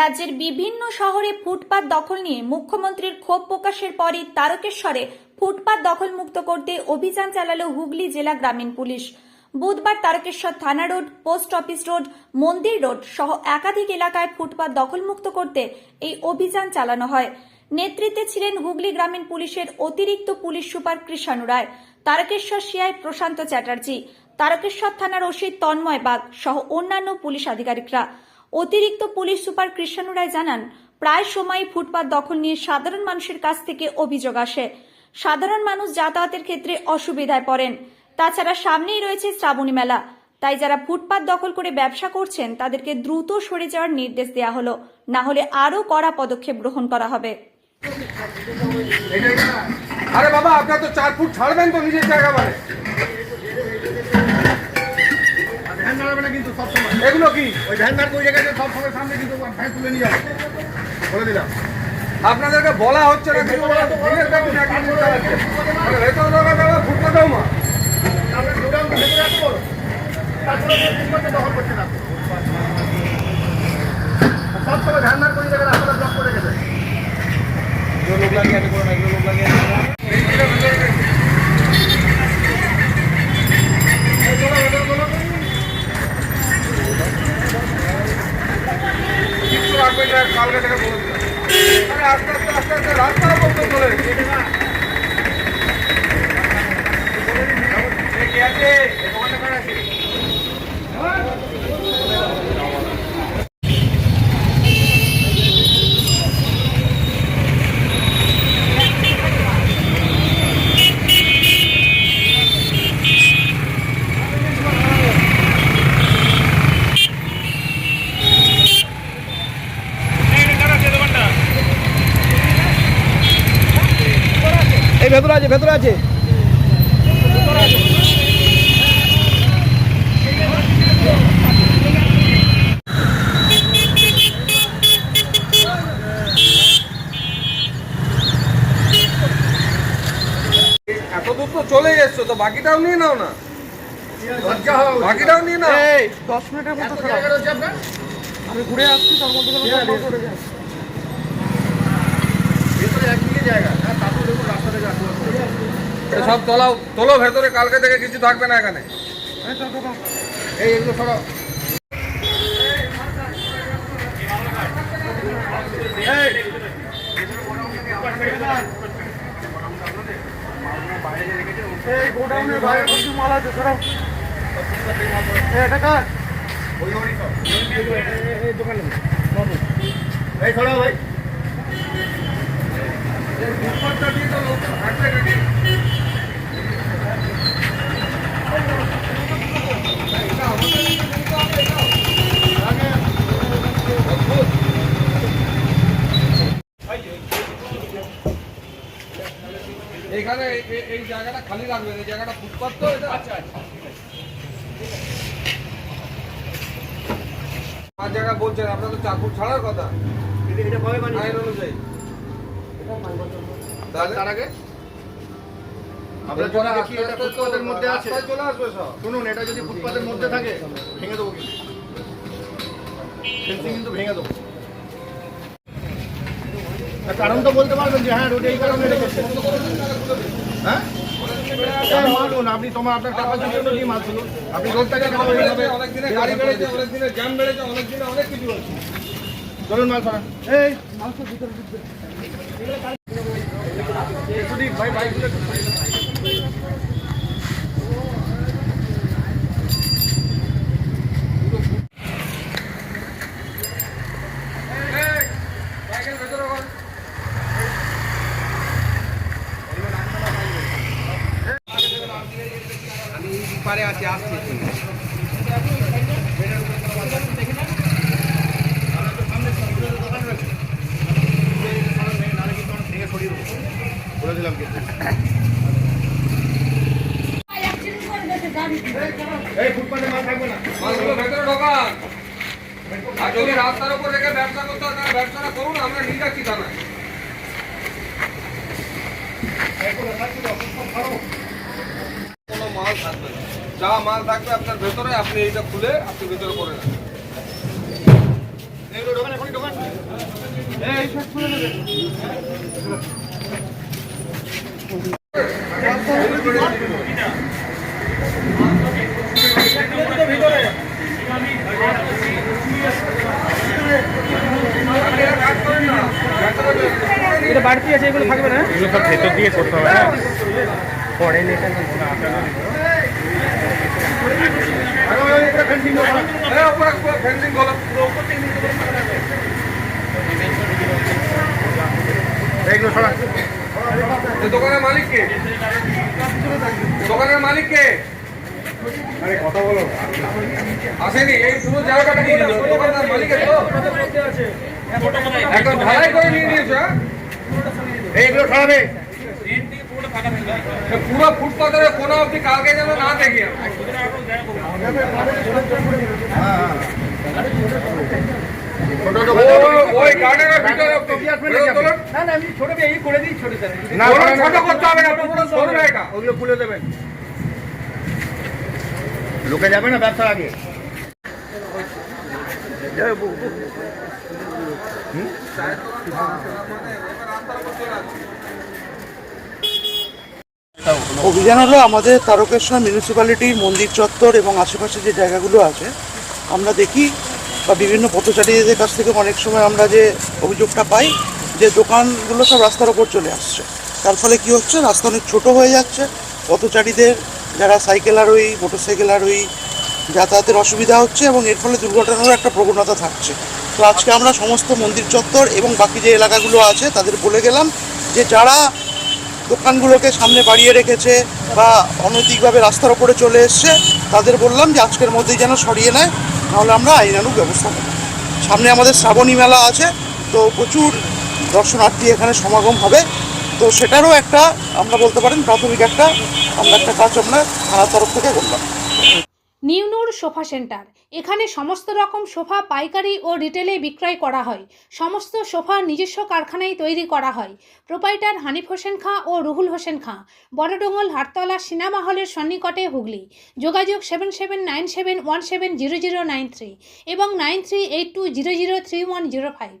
রাজ্যের বিভিন্ন শহরে ফুটপাত দখল নিয়ে মুখ্যমন্ত্রীর ক্ষোভ প্রকাশের পরই তারকেশ্বরে ফুটপাত দখলমুক্ত করতে অভিযান চালালো হুগলি জেলা গ্রামীণ পুলিশ। বুধবার তারকেশ্বর থানা রোড, পোস্ট অফিস রোড, মন্দির রোড সহ একাধিক এলাকায় ফুটপাত দখলমুক্ত করতে এই অভিযান চালানো হয়। নেতৃত্বে ছিলেন হুগলি গ্রামীণ পুলিশের অতিরিক্ত police super Krishanu Roy, Tarakeswar CI Prashanta Chatterjee, Tarakeswar থানার ওসি তন্ময় বাগ সহ অন্যান্য পুলিশ আধিকারিকরা। অতিরিক্ত পুলিশ সুপার কৃষ্ণানু রায় জানান, প্রায় সময় ফুটপাত দখল নিয়ে সাধারণ মানুষের কাছ থেকে অভিযোগ আসে। সাধারণ মানুষ যাতায়াতের ক্ষেত্রে অসুবিধায় পড়েন। তাছাড়া সামনেই রয়েছে শ্রাবণী মেলা। তাই যারা ফুটপাত দখল করে ব্যবসা করছেন, তাদেরকে দ্রুত সরে যাওয়ার নির্দেশ দেওয়া হলো। না হলে আরও কড়া পদক্ষেপ গ্রহণ করা হবে। আরে বাবা, আপনার তো চার ফুট ছাড়বেন তো নিজের জায়গা মানে ভ্যান না কিন্তু সবসময় এগুলো কি? ওই ভ্যান ওই জায়গায় সবসময় সামনে কিন্তু ভ্যান তুলে নিয়ে যাবে। বলে দিলাম। আপনাদেরকে বলা হচ্ছে না কিছু বলা ভেঙে দেখুন এক মিনিট চালাচ্ছে আরে ভেতর ঢোকা যাবে ফুটপাতেও মা। তারপরে গোডাউন ভেতরে রাখব তারপরে দখল করছে না। সবসময় ভ্যান দাঁড় করে জায়গায় রাস্তাটা ব্লক করে রেখেছে। লোক লাগিয়ে আছে, কোনো না, এগুলো লোক লাগিয়ে আছে। কালকে থেকে আস্তে আস্তে আস্তে আস্তে রাস্তা বন্ধ চলে কে আছে এই দোকানটা কার আছে এই ভেতরে আছে ভেতরে আছে। তো চলে এসছো তো বাকিটাও নিয়ে নাও না। বাকিটাও নিয়ে নাও। এই দশ মিনিটের মতো আমি ঘুরে আসছি তার মধ্যে ভেতরে এক মিনিট জায়গা হ্যাঁ তারপর দেখুন রাস্তা থেকে আসতে সব তোলাও তোলো ভেতরে কালকে থেকে কিছু থাকবে না এখানে এই এগুলো সব এই গোডাউনের বাইরে কিছু মাল আছে সরাও এটা কার ওই ওই এই দোকানে এই সরাও ভাই ফুটপাতটা দিয়ে তো লোক হাঁটবে নাকি? এইখানে এই- জায়গাটা খালি রাখবেন এই জায়গাটা ফুটপাত তো এটা। আচ্ছা আচ্ছা পাঁচ জায়গা বলছেন আপনার তো ফুট ছাড়ার কথা? এটা কবে আইন অনুযায়ী তাহলে? তার আগে? আমরা এটা ফুটপাতের মধ্যে আছে। চলে আসবে সব। শুনুন এটা যদি ফুটপাতের মধ্যে থাকে ভেঙে দেবো কিন্তু। ফেন্সিং কিন্তু ভেঙে দেবো। কারণ তো বলতে পারবেন যে হ্যাঁ রোডে এই কারণে রেখেছে হ্যাঁ? এই মালুন আপনি তোমার আপনার জন্য অনুযায়ী মাল তুলুন আপনি রোডটাকে কেন এইভাবে গাড়ি বেড়েছে অনেক দিনে জ্যাম বেড়েছে অনেক দিনে অনেক কিছু হচ্ছে চলুন মাল সরান। এই মাল তো ভিতরে ঢুকবে সুদীপ ভাই বাইকগুলো একটু সরিয়ে দাও। এই, বাইকের ভেতরে কর। আছে আসছে বলে দিলাম কিন্তু এই ফুটপাতে মাল থাকবে না। মালগুলো ভেতরে ঢোকান। আর যদি রাস্তার উপর রেখে ব্যবসা করতে হয় তাহলে ব্যবসাটা করুন আমরা নিয়ে যাচ্ছি থানায় কোনো মাল থাকবে না। যা মাল থাকবে আপনার ভেতরে আপনি এইটা খুলে আপনি ভেতরে করে এটা বাড়তি আছে এগুলো থাকবে না? এগুলো সব ভেতর দিয়ে করতে হবে না পরে লেখা এই উপরে ফেন্সিং খোলো এইগুলো সরা এই দোকানের মালিক কে মালিক কে আরে কথা বলো আসেনি এই পুরো জায়গাটা নিয়ে নিল দোকানদার মালিকের তো একদম ঢালাই করে নিয়ে নিয়েছো হ্যাঁ? এইগুলো সরাবে পুরো ফুটপাতের কোনা অব্দি কালকে যেন না দেখি ছোট ওই গার্ডেনের ভিতরে। না না আমি ছোট এই করে দিই ছোট ছোট করতে হবে না পুরো সরু এটা ওগুলো খুলে দেবেন লোকে যাবে না ব্যবসার আগে? অভিযান হলো আমাদের তারকেশ্বর মিউনিসিপ্যালিটির মন্দির চত্বর এবং আশেপাশে যে জায়গাগুলো আছে, আমরা দেখি বা বিভিন্ন পথচারীদের কাছ থেকে অনেক সময় আমরা যে অভিযোগটা পাই যে দোকানগুলো সব রাস্তার ওপর চলে আসছে। তার ফলে কি হচ্ছে? রাস্তা অনেক ছোটো হয়ে যাচ্ছে। পথচারীদের যারা সাইকেল আরোহী মোটর সাইকেল আরোহী যাতায়াতের অসুবিধা হচ্ছে এবং এর ফলে দুর্ঘটনারও একটা প্রবণতা থাকছে। তো আজকে আমরা সমস্ত মন্দির চত্বর এবং বাকি যে এলাকাগুলো আছে তাদের বলে গেলাম যে যারা দোকানগুলোকে সামনে বাড়িয়ে রেখেছে বা অনৈতিকভাবে রাস্তার ওপরে চলে এসছে, তাদের বললাম যে আজকের মধ্যেই যেন সরিয়ে নেয়, নাহলে আমরা আইনানুগ ব্যবস্থা নেব। সামনে আমাদের শ্রাবণী মেলা আছে, তো প্রচুর দর্শনার্থী এখানে সমাগম হবে। তো সেটারও একটা, আমরা বলতে পারেন, প্রাথমিক একটা, আমরা একটা কাজ আমরা থানার তরফ থেকে করলাম। নিউনুর সোফা সেন্টার। এখানে সমস্ত রকম সোফা পাইকারি ও রিটেলে বিক্রয় করা হয়। সমস্ত সোফা নিজস্ব কারখানায় তৈরি করা হয়। প্রোপাইটার হানিফ হোসেন খাঁ ও রুহুল হোসেন খাঁ। বড়ডোঙ্গল হাটতলা সিনেমা হলের সন্নিকটে হুগলি। যোগাযোগ seven seven nine seven one seven zero zero nine three এবং nine three eight two zero zero three one zero five.